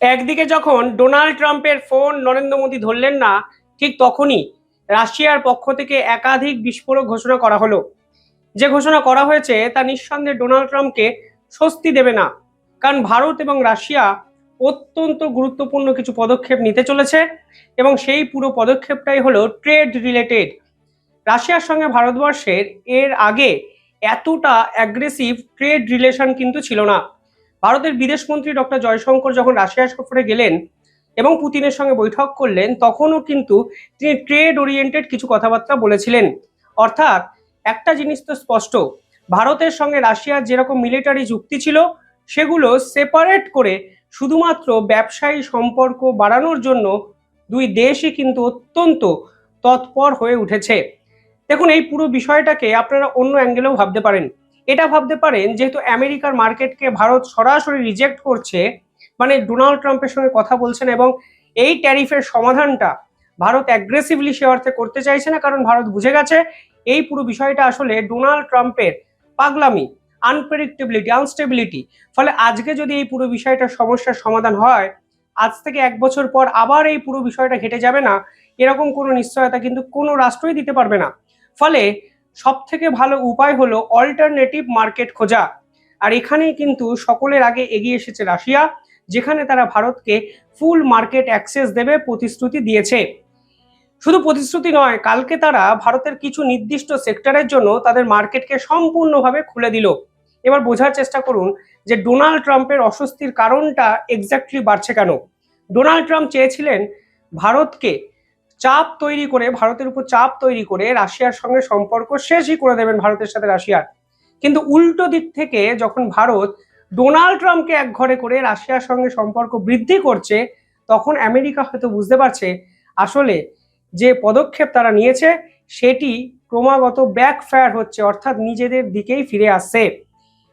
একদিকে যখন ডোনাল্ড ট্রাম্পের ফোন নরেন্দ্র মোদী ধরলেন না, ঠিক তখনই রাশিয়ার পক্ষ থেকে একাধিক বিস্ফোরক ঘোষণা করা হলো। যে ঘোষণা করা হয়েছে, তা নিঃসন্দেহে ডোনাল্ড ট্রাম্পকে স্বস্তি দেবে না। কারণ ভারত এবং রাশিয়া অত্যন্ত গুরুত্বপূর্ণ কিছু পদক্ষেপ নিতে চলেছে এবং সেই পুরো পদক্ষেপটাই হলো ট্রেড রিলেটেড। রাশিয়ার সঙ্গে ভারতবর্ষের এর আগে এতটা অ্যাগ্রেসিভ ট্রেড রিলেশন কিন্তু ছিল না। ভারতের বিদেশমন্ত্রী ডক্টর জয়শঙ্কর যখন রাশিয়া সফরে গেলেন এবং পুতিনের সঙ্গে বৈঠক করলেন, তখনও কিন্তু তিনি ট্রেড ওরিয়েন্টেড কিছু কথাবার্তা বলেছিলেন। অর্থাৎ একটা জিনিস তো স্পষ্ট, ভারতের সঙ্গে রাশিয়ার যেরকম মিলিটারি যুক্তি ছিল, সেগুলো সেপারেট করে শুধুমাত্র ব্যবসায়ী সম্পর্ক বাড়ানোর জন্য দুই দেশই কিন্তু অত্যন্ত তৎপর হয়ে উঠেছে। দেখুন, এই পুরো বিষয়টাকে আপনারা অন্য অ্যাঙ্গেলেও ভাবতে পারেন। এটা ভাবতে পারেন, যেহেতু আমেরিকার মার্কেটকে ভারত সরাসরি রিজেক্ট করছে মানে ডোনাল্ড ট্রাম্পের সঙ্গে কথা বলছেন এবং এই ট্যারিফের সমাধানটা ভারত অ্যাগ্রেসিভলি সে অর্থে করতে চাইছে না, কারণ ভারত বুঝে গেছে এই পুরো বিষয়টা আসলে ডোনাল্ড ট্রাম্পের পাগলামি আনপ্রেডিক্টেবিলিটি আনস্টেবিলিটি ফলে আজকে যদি এই পুরো বিষয়টার সমস্যার সমাধান হয়, আজ থেকে এক বছর পর আবার এই পুরো বিষয়টা ঘেটে যাবে না, এরকম কোনো নিশ্চয়তা কিন্তু কোনো রাষ্ট্রই দিতে পারবে না। ফলে সব থেকে ভালো উপায় হলো অল্টারনেটিভ মার্কেট খোঁজা। আর এখানেই কিন্তু সকলের আগে এগিয়ে এসেছে রাশিয়া, যেখানে তারা ভারতকে ফুল মার্কেট অ্যাক্সেস দেবে প্রতিশ্রুতি দিয়েছে। শুধু প্রতিশ্রুতি নয়, কালকে তারা ভারতের কিছু নির্দিষ্ট সেক্টরের জন্য তাদের মার্কেটকে সম্পূর্ণভাবে খুলে দিল। এবার বোঝার চেষ্টা করুন যে ডোনাল্ড ট্রাম্পের অস্বস্তির কারণটা এক্স্যাক্টলি বাড়ছে কেন। ডোনাল্ড ট্রাম্প চেয়েছিলেন ভারতকে চাপ তৈরি করে, ভারতের উপর চাপ তৈরি করে রাশিয়ার সঙ্গে সম্পর্ক শেষই করে দেবেন ভারতের সাথে রাশিয়ার। কিন্তু উল্টো দিক থেকে যখন ভারত ডোনাল্ড ট্রাম্পকে এক ঘরে করে রাশিয়ার সঙ্গে সম্পর্ক বৃদ্ধি করছে, তখন আমেরিকা হয়তো বুঝতে পারছে আসলে যে পদক্ষেপ তারা নিয়েছে, সেটি ক্রমাগত ব্যাকফায়ার হচ্ছে, অর্থাৎ নিজেদের দিকেই ফিরে আসছে।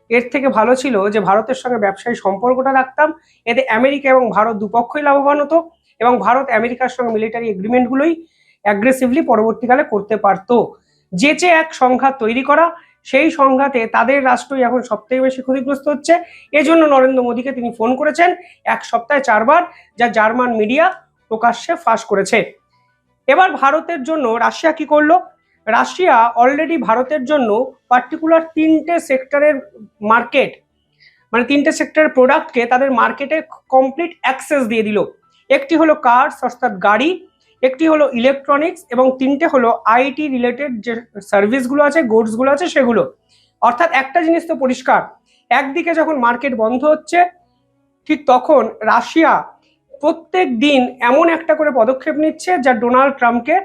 এর থেকে ভালো ছিল যে ভারতের সঙ্গে ব্যবসায়ী সম্পর্কটা রাখতাম, এতে আমেরিকা এবং ভারত দুপক্ষই লাভবান হতো। এবং ভারত আমেরিকার সঙ্গে মিলিটারি এগ্রিমেন্টগুলোই অ্যাগ্রেসিভলি পরবর্তীকালে করতে পারতো। যেচে এক সংঘাত তৈরি করা, সেই সংঘাতে তাদের রাষ্ট্রই এখন সবথেকে বেশি ক্ষতিগ্রস্ত হচ্ছে। এজন্য নরেন্দ্র মোদীকে তিনি ফোন করেছেন এক সপ্তাহে চারবার, যা জার্মান মিডিয়া প্রকাশ্যে ফাঁস করেছে। এবার ভারতের জন্য রাশিয়া কি করল? রাশিয়া অলরেডি ভারতের জন্য পার্টিকুলার তিনটে সেক্টরের মার্কেট মানে তিনটে সেক্টরের প্রোডাক্টকে তাদের মার্কেটে কমপ্লিট অ্যাক্সেস দিয়ে দিল। একটি হলো কার্স অর্থাৎ গাড়ি, একটি হলো ইলেকট্রনিক্স এবং তিনটে হলো আইটি রিলেটেড যে সার্ভিসগুলো আছে গুডসগুলো আছে সেগুলো। অর্থাৎ একটা জিনিস তো পরিষ্কার, একদিকে যখন মার্কেট বন্ধ হচ্ছে, ঠিক তখন রাশিয়া প্রত্যেক দিন এমন একটা করে পদক্ষেপ নিচ্ছে যা ডোনাল্ড ট্রাম্পকে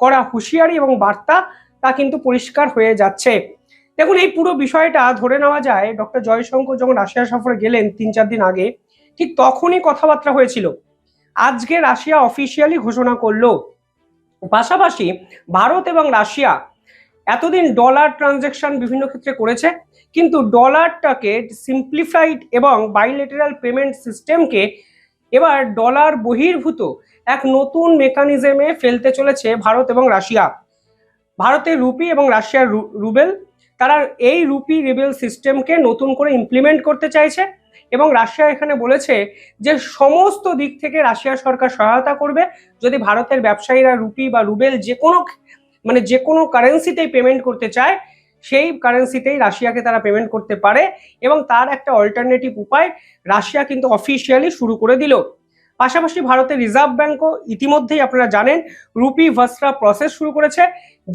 করা হুঁশিয়ারি এবং বার্তা, তা কিন্তু পরিষ্কার হয়ে যাচ্ছে। দেখুন, এই পুরো বিষয়টা ধরে নেওয়া যায় ডক্টর জয়শঙ্কর যখন রাশিয়া সফরে গেলেন তিন চার দিন আগে, ঠিক তখনই কথাবার্তা হয়েছিল। আজকে রাশিয়া অফিসিয়ালি ঘোষণা করল। পাশাপাশি ভারত এবং রাশিয়া এতদিন ডলার ট্রানজ্যাকশন বিভিন্ন ক্ষেত্রে করেছে, কিন্তু ডলারটাকে সিম্পলিফাইড এবং বাইলেটারাল পেমেন্ট সিস্টেমকে এবার ডলার বহির্ভূত এক নতুন মেকানিজমে ফেলতে চলেছে ভারত এবং রাশিয়া। ভারতের রুপি এবং রাশিয়ার রুবেল তারা এই রুপি রেবেল সিস্টেমকে নতুন করে ইমপ্লিমেন্ট করতে চাইছে। এবং রাশিয়া এখানে বলেছে যে সমস্ত দিক থেকে রাশিয়া সরকার সহায়তা করবে। যদি ভারতের ব্যবসায়ীরা রুপি বা রুবেল যে কোনো মানে যে কোনো কারেন্সিতেই পেমেন্ট করতে চায়, সেই কারেন্সিতেই রাশিয়াকে তারা পেমেন্ট করতে পারে এবং তার একটা অল্টারনেটিভ উপায় রাশিয়া কিন্তু অফিসিয়ালি শুরু করে দিল। পাশাপাশি ভারতের রিজার্ভ ব্যাঙ্কও ইতিমধ্যেই আপনারা জানেন রুপি ভাস্ট্রা প্রসেস শুরু করেছে।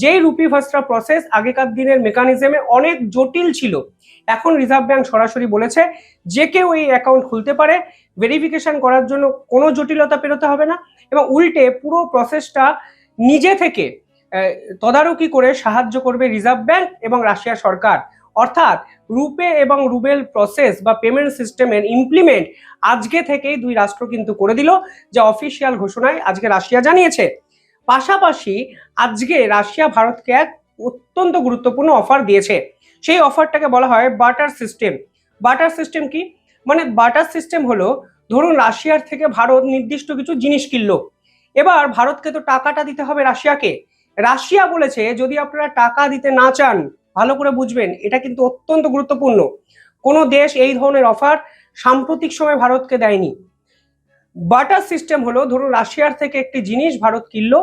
যেই রুপি ভাস্ট্রা প্রসেস আগেকার দিনের মেকানিজমে অনেক জটিল ছিল, এখন রিজার্ভ ব্যাঙ্ক সরাসরি বলেছে যে কেউ এই অ্যাকাউন্ট খুলতে পারে ভেরিফিকেশন করার জন্য কোনো জটিলতা পেরোতে হবে না এবং উল্টে পুরো প্রসেসটা নিজে থেকে তদারকি করে সাহায্য করবে রিজার্ভ ব্যাঙ্ক এবং রাশিয়া সরকার। অর্থাৎ রুপে এবং রুবেল প্রসেস বা পেমেন্ট সিস্টেমের ইমপ্লিমেন্ট আজকে থেকেই দুই রাষ্ট্র কিন্তু করে দিল যা অফিসিয়াল ঘোষণায় আজকে রাশিয়া জানিয়েছে। পাশাপাশি আজকে রাশিয়া ভারতকে এক অত্যন্ত গুরুত্বপূর্ণ অফার দিয়েছে। সেই অফারটাকে বলা হয় বাটার সিস্টেম বাটার সিস্টেম কি? মানে বাটার সিস্টেম হলো, ধরুন রাশিয়ার থেকে ভারত নির্দিষ্ট কিছু জিনিস কিনলো। এবার ভারতকে তো টাকাটা দিতে হবে রাশিয়াকে। রাশিয়া বলেছে, যদি আপনারা টাকা দিতে না চান ভালো করে বুঝবেন, এটা কিন্তু অত্যন্ত গুরুত্বপূর্ণ। কোনো দেশ এই ধরনের অফার সাম্প্রতিক সময় ভারতকে দেয়নি। বাটার সিস্টেম হলো, ধরুন রাশিয়ার থেকে একটি জিনিস ভারত কিনলো,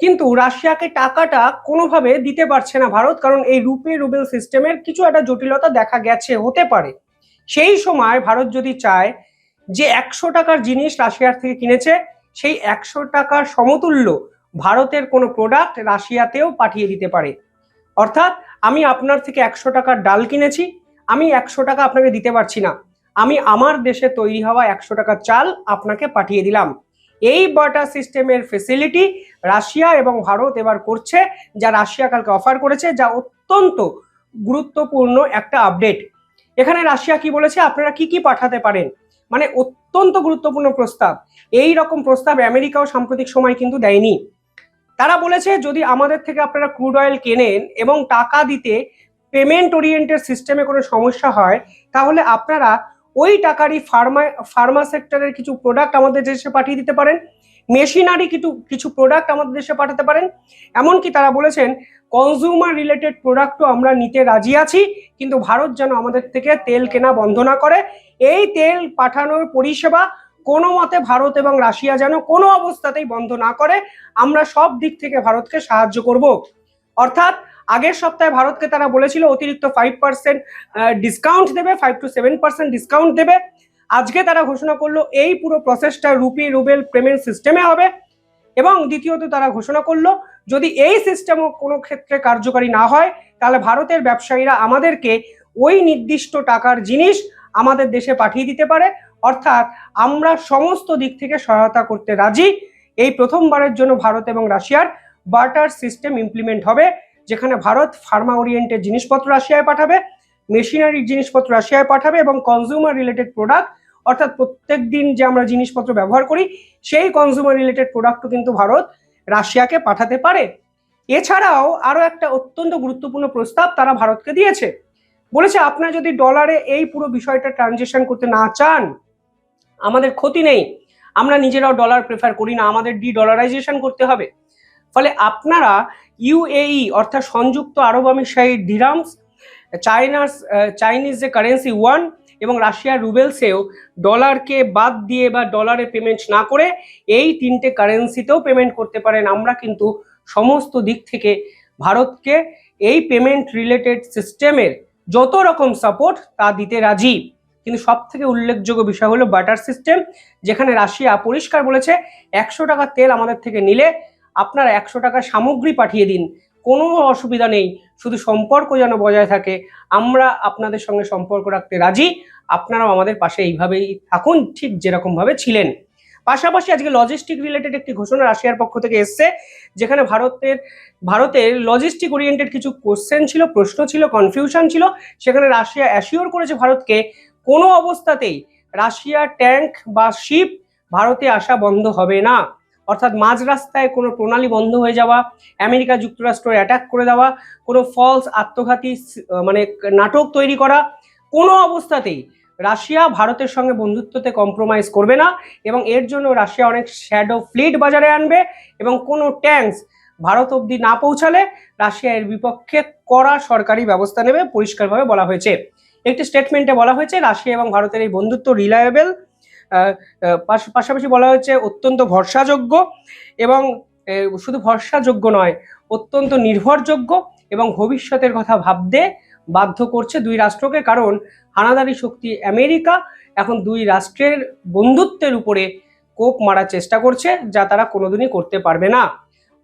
কিন্তু রাশিয়াকে টাকাটা কোনোভাবে দিতে পারছে না ভারত, কারণ এই রুপে রুবেল সিস্টেমের কিছু একটা জটিলতা দেখা গেছে, হতে পারে। সেই সময় ভারত যদি চায় যে একশো টাকার জিনিস রাশিয়ার থেকে কিনেছে, সেই একশো টাকার সমতুল্য ভারতের কোনো প্রোডাক্ট রাশিয়াতেও পাঠিয়ে দিতে পারে। অর্থাৎ আমি আপনার থেকে একশো টাকার ডাল কিনেছি, আমি একশো টাকা আপনাকে দিতে পারছি না। আমি আমার দেশে তৈরি হওয়া একশো টাকার চাল আপনাকে পাঠিয়ে দিলাম। এই বাটার সিস্টেমের ফেসিলিটি রাশিয়া এবং ভারত এবার করছে, যা রাশিয়া কালকে অফার করেছে, যা অত্যন্ত গুরুত্বপূর্ণ একটা আপডেট এখানে রাশিয়া কি বলেছে, আপনারা কি কি পাঠাতে পারেন? মানে অত্যন্ত গুরুত্বপূর্ণ প্রস্তাব। এই রকম প্রস্তাব আমেরিকাও সাম্প্রতিক সময় কিন্তু দেয়নি। তারা বলেছে যদি আমাদের থেকে আপনারা ক্রুড অয়েল কেনেন এবং টাকা দিতে পেমেন্ট ওরিয়েন্টেড সিস্টেমে কোনো সমস্যা হয়, তাহলে আপনারা ওই টাকারই ফার্মা ফার্মা সেক্টরের কিছু প্রোডাক্ট আমাদের দেশে পাঠিয়ে দিতে পারেন। মেশিনারি কিছু কিছু প্রোডাক্ট আমাদের দেশে পাঠাতে পারেন। এমনকি তারা বলেছেন কনজিউমার রিলেটেড প্রোডাক্টও আমরা নিতে রাজি আছি, কিন্তু ভারত যেন আমাদের থেকে তেল কেনা বন্ধ না করে। এই তেল পাঠানোর পরিষেবা কোনো মতে ভারত এবং রাশিয়া যেন কোনো অবস্থাতেই বন্ধ না করে, আমরা সব দিক থেকে ভারতকে সাহায্য করব। অর্থাৎ, আগের সপ্তাহে ভারতকে তারা বলেছিল, অতিরিক্ত ফাইভ পার্সেন্ট ডিসকাউন্ট দেবে five to seven percent discount দেবে। আজকে তারা ঘোষণা করল, এই পুরো প্রসেসটা রুপি রুবেল পেমেন্ট সিস্টেমে হবে। এবং দ্বিতীয়ত তারা ঘোষণা করল, যদি এই সিস্টেমও কোনো ক্ষেত্রে কার্যকারী না হয়, তাহলে ভারতের ব্যবসায়ীরা আমাদেরকে ওই নির্দিষ্ট টাকার জিনিস আমাদের দেশে পাঠিয়ে দিতে পারে। অর্থাৎ আমরা সমস্ত দিক থেকে সহায়তা করতে রাজি। এই প্রথমবারের জন্য ভারত এবং রাশিয়ার বার্টার সিস্টেম ইমপ্লিমেন্ট হবে, যেখানে ভারত ফার্মা ওরিয়েন্টেড জিনিসপত্র রাশিয়ায় পাঠাবে মেশিনারির জিনিসপত্র রাশিয়ায় পাঠাবে এবং কনজিউমার রিলেটেড প্রোডাক্ট অর্থাৎ প্রত্যেক দিন যে আমরা জিনিসপত্র ব্যবহার করি, সেই কনজিউমার রিলেটেড প্রোডাক্টও কিন্তু ভারত রাশিয়াকে পাঠাতে পারে। এছাড়াও আরও একটা অত্যন্ত গুরুত্বপূর্ণ প্রস্তাব তারা ভারতকে দিয়েছে। বলেছে, আপনারা যদি ডলারে এই পুরো বিষয়টা ট্রানজেকশন করতে না চান আমাদের ক্ষতি নেই। আমরা নিজেরাও ডলার প্রেফার করি না, আমাদের ডি ডলারাইজেশন করতে হবে। ফলে আপনারা ইউএই অর্থাৎ সংযুক্ত আরব আমিরশাহী ডিরামস চায়নার চাইনিজ যে কারেন্সি ওয়ান এবং রাশিয়ার রুবেলসেও ডলারকে বাদ দিয়ে বা ডলারে পেমেন্ট না করে এই তিনটে কারেন্সিতেও পেমেন্ট করতে পারেন। আমরা কিন্তু সমস্ত দিক থেকে ভারতকে এই পেমেন্ট রিলেটেড সিস্টেমের যত রকম সাপোর্ট তা দিতে রাজি। কিন্তু সব থেকে উল্লেখযোগ্য বিষয় হলো বাটার সিস্টেম যেখানে রাশিয়া পরিষ্কার বলেছে একশো টাকা তেল আমাদের থেকে নিলে আপনারা একশো টাকার সামগ্রী পাঠিয়ে দিন। কোনো অসুবিধা নেই, শুধু সম্পর্ক যেন বজায় থাকে। আমরা আপনাদের সঙ্গে সম্পর্ক রাখতে রাজি, আপনারাও আমাদের পাশে এইভাবেই থাকুন, ঠিক যেরকমভাবে ছিলেন। পাশাপাশি আজকে লজিস্টিক রিলেটেড একটি ঘোষণা রাশিয়ার পক্ষ থেকে এসছে, যেখানে ভারতের ভারতের লজিস্টিক ওরিয়েন্টেড কিছু কোশ্চেন ছিল, প্রশ্ন ছিল কনফিউশন ছিল, সেখানে রাশিয়া অ্যাসিওর করেছে ভারতকে কোনো অবস্থাতেই রাশিয়ার ট্যাঙ্ক বা শিপ ভারতে আসা বন্ধ হবে না। অর্থাৎ মাঝ রাস্তায় কোনো প্রণালী বন্ধ হয়ে যাওয়া, আমেরিকা যুক্তরাষ্ট্র অ্যাটাক করে দেওয়া, কোনো ফলস আত্মঘাতী মানে নাটক তৈরি করা, কোনো অবস্থাতেই রাশিয়া ভারতের সঙ্গে বন্ধুত্বতে কম্প্রোমাইজ করবে না এবং এর জন্য রাশিয়া অনেক শ্যাডো ফ্লিট বাজারে আনবে এবং কোনো ট্যাঙ্কস ভারত অবধি না পৌঁছালে রাশিয়া এর বিপক্ষে কড়া সরকারি ব্যবস্থা নেবে, পরিষ্কারভাবে বলা হয়েছে। একটি স্টেটমেন্টে বলা হয়েছে, রাশিয়া এবং ভারতের এই বন্ধুত্ব রিলায়েবল পাশাপাশি বলা হয়েছে অত্যন্ত ভরসাযোগ্য এবং শুধু ভরসাযোগ্য নয়, অত্যন্ত নির্ভরযোগ্য এবং ভবিষ্যতের কথা ভাবতে বাধ্য করছে দুই রাষ্ট্রকে। কারণ হানাদারি শক্তি আমেরিকা এখন দুই রাষ্ট্রের বন্ধুত্বের উপরে কোপ মারার চেষ্টা করছে যা তারা কোনোদিনই করতে পারবে না।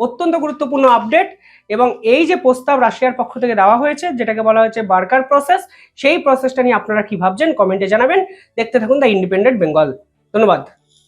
অত্যন্ত গুরুত্বপূর্ণ আপডেট এবং এই যে প্রস্তাব রাশিয়ার পক্ষ থেকে দেওয়া হয়েছে, যেটাকে বলা হয়েছে বার্কার প্রসেস সেই প্রসেসটা নিয়ে আপনারা কি ভাবছেন কমেন্টে জানাবেন। দেখতে থাকুন দ্য ইন্ডিপেন্ডেন্ট বেঙ্গল ধন্যবাদ।